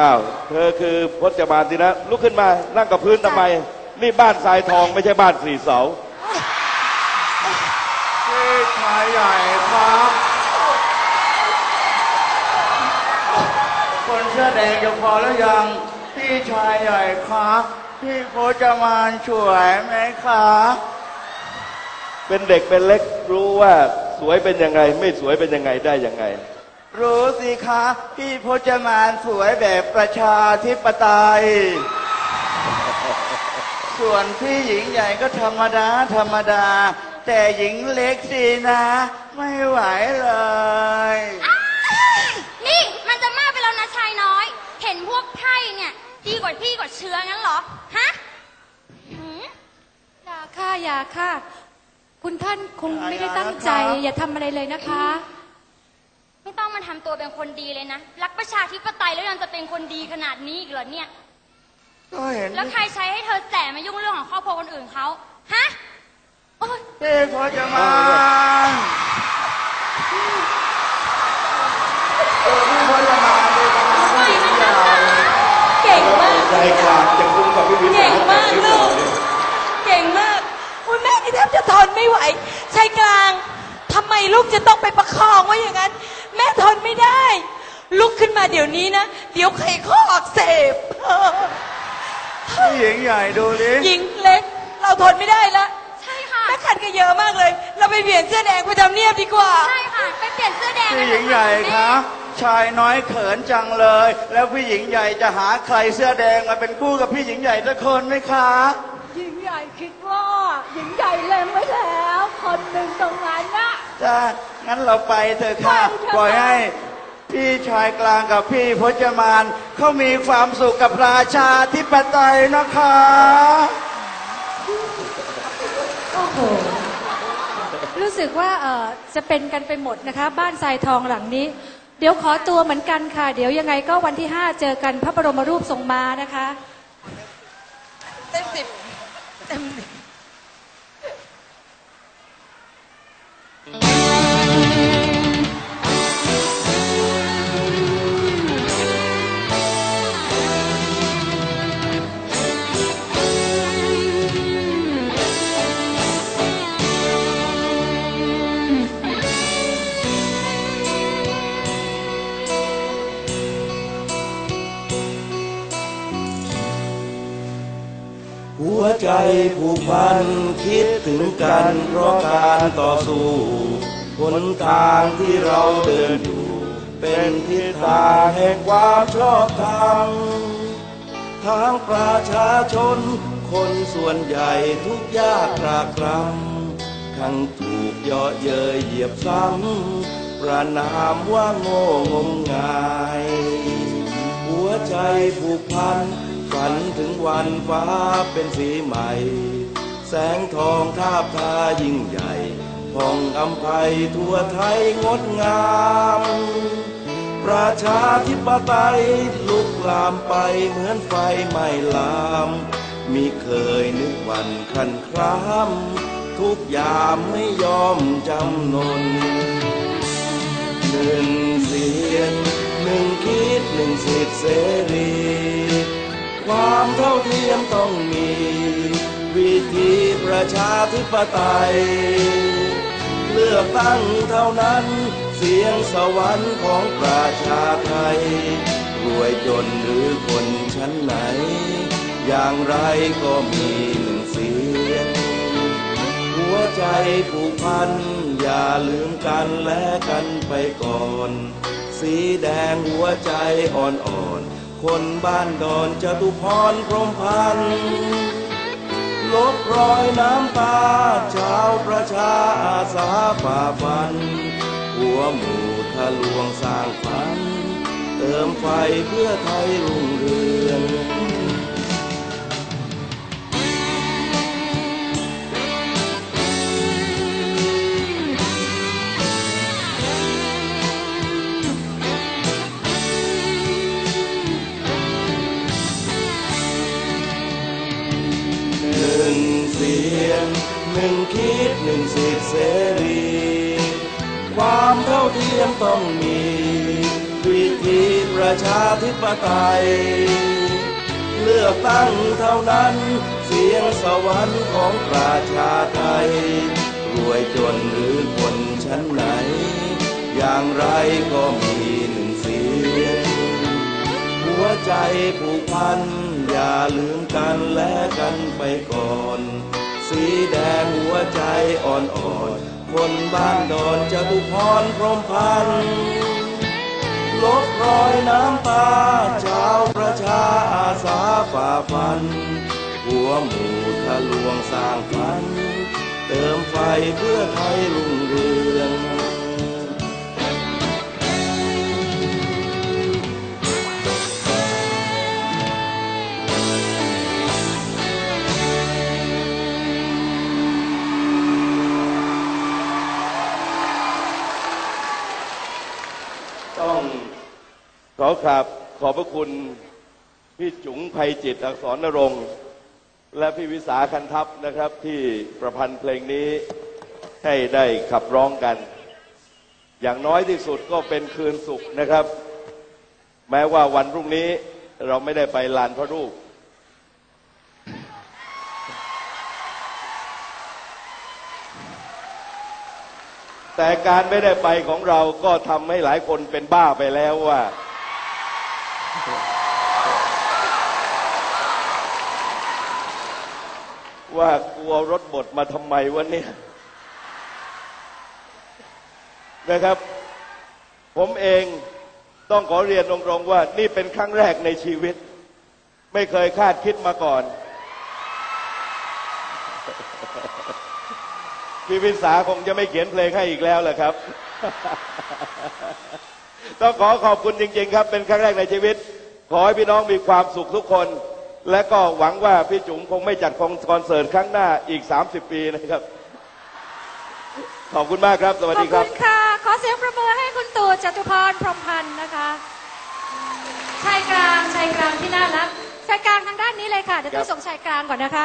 อ้าวเธอคือพจมานสินะ ลุกขึ้นมา นั่งกับพื้นทำไม นี่บ้านทรายทองไม่ใช่บ้านสี่เสาพี่ชายใหญ่ครับ คนเสื้อแดงจะพอแล้วยัง พี่ชายใหญ่ครับพี่โคจมานช่วยไหมคะเป็นเด็กเป็นเล็กรู้ว่าสวยเป็นยังไง ไม่สวยเป็นยังไงได้ยังไง รู้สิคะ พี่โพจมานสวยแบบประชาธิปไตย ส่วนพี่หญิงใหญ่ก็ธรรมดา ธรรมดา แต่หญิงเล็กสินะ ไม่ไหวเลย นี่มันจะมากไปแล้วนะชายน้อย เห็นพวกไพร่เนี่ย ดีกว่าพี่กว่าเชื้องั้นเหรอ ฮะหืมอย่าค่ะอย่าค่ะ คุณท่านคงไม่ได้ตั้งใจ อย่าทำอะไรเลยนะคะ ไม่ต้องมาทำตัวเป็นคนดีเลยนะ รักประชาธิปไตยแล้วยังจะเป็นคนดีขนาดนี้อีกเหรอเนี่ย ก็เห็นแล้วใครใช้ให้เธอแสมายุ่งเรื่องของครอบครัวคนอื่นเขาฮะโอ๊ยพี่โพจมานเออพี่โพจมานดีกว่าพี่หญิงใหญ่เก่งมาก ใจกลางจะคุ้มกับพี่วิทย์เก่งมากลูก เก่งมากคุณแม่นี่แทบจะทนไม่ไหวชายกลางทำไมลูกจะต้องไปประคองไว้อย่างนั้น แม่ทนไม่ได้ ลุกขึ้นมาเดี๋ยวนี้นะ เดี๋ยวไขข้ออักเสบพี่หญิงใหญ่ดูดิหญิงเล็ก เราทนไม่ได้ละใช่ค่ะ แม่ขันก็เยอะมากเลย เราไปเปลี่ยนเสื้อแดงประจำเนียบดีกว่า ใช่ค่ะ ไปเปลี่ยนเสื้อแดงพี่กันหญิงใหญ่เถอคะชายน้อยเขินจังเลย แล้วพี่หญิงใหญ่จะหาใครเสื้อแดงมาเป็นคู่กับพี่หญิงใหญ่สักคนไหมคะหญิงใหญ่คิดว่าหญิงใหญ่เล็งไว้แล้ว คนหนึ่งตรงนั้นนะ จ้างั้นเราไปเถอะค่ะไปเถอะปล่อยให้พี่ชายกลางกับพี่พจมานเขามีความสุขกับราชาธิปไตยนะคะ โอ้โห รู้สึกว่าเออจะเป็นกันไปหมดนะคะ บ้านทรายทองหลังนี้ เดี๋ยวขอตัวเหมือนกันค่ะ เดี๋ยวยังไงก็วันที่ 5 เจอกันพระบรมรูปทรงมานะคะ เต็มสิบเต็มสิบ วใจผูกพันคิดถึงกันเพราะการต่อสู้หนทางที่เราเดินอยู่ เป็นทิศทางแห่งความชอบธรรมทางประชาชน คนส่วนใหญ่ทุกยากรากรำทั้งถูกเยาะเย้ยเหยียบซ้ำประนามว่าโง่งมงาย หัวใจผูกพัน ฝันถึงวันฟ้าเป็นสีใหม่ แสงทองทาบทายิ่งใหญ่ผ่องอำไพทั่วไทยงดงาม ประชาธิปไตยลุกลามไปเหมือนไฟไหม้ลาม มีเคยนึกวันคันคราม ทุกยามไม่ยอมจำนน ต้องมี วิธีประชาธิปไตย เลือกตั้งเท่านั้นเสียงสวรรค์ของประชาไทย รวยจนหรือคนชั้นไหน อย่างไรก็มีหนึ่งเสียง หัวใจผูกพัน อย่าลืมกันและกันไปก่อน สีแดงหัวใจอ่อนๆ คนบ้านดอนจตุพรพรมพันธ์ลบรอยน้ำตาชาวประชาอาสาฝ่าฟัน หัวหมู่ทะลวงสร้างฝัน เติมไฟเพื่อไทยรุ่งเรือง ยงหนึ่งคิดหนึ่งสิทธิเสรี ความเท่าเทียมต้องมี วิธีประชาธิปไตย เลือกตั้งเท่านั้น เสียงสวรรค์ของประชาไทย รวยจนหรือคนชั้นไหน อย่างไรก็มีหนึ่งเสียง หัวใจผูกพัน อย่าลืมกันและกันไปก่อน สีแดงหัวใจอ่อนๆ คนบ้านดอนจะตุพรพรมพันลบรอยน้ำตาชาวประชาอาสาฝ่าฟัน หัวหมู่ทะลวงสร้างฝัน เติมไฟเพื่อไทยรุ่งเรือง ขอบขอบพระคุณพี่จุ๋งภัยจิตอักษรนรงค์และพี่วิสาคันทัพนะครับที่ประพันธ์เพลงนี้ให้ได้ขับร้องกัน อย่างน้อยที่สุดก็เป็นคืนสุขนะครับ แม้ว่าวันพรุ่งนี้เราไม่ได้ไปลานพระรูป แต่การไม่ได้ไปของเราก็ทำให้หลายคนเป็นบ้าไปแล้วว่า ว่ากลัวรถบดมาทำไมวะเนี่ยนะครับ ผมเองต้องขอเรียนตรงๆว่า นี่เป็นครั้งแรกในชีวิต ไม่เคยคาดคิดมาก่อนพี่วิสาคงจะไม่เขียนเพลงให้อีกแล้วแหละครับ ต้องขอขอบคุณจริง ๆ ครับ เป็นครั้งแรกในชีวิต ขอให้พี่น้องมีความสุขทุกคน และก็หวังว่าพี่จุ๋มคงไม่จัดคอนเสิร์ตครั้งหน้าอีก 30 ปีนะครับ ขอบคุณมากครับ สวัสดีครับ ขอบคุณค่ะ ขอเสียงประมือให้คุณตู่จตุพรพรหมพันธ์นะคะชายกลางชายกลางที่น่ารักชายกลางทางด้านนี้เลยค่ะ เดี๋ยวครัต้ส่งชายกลางก่อนนะคะ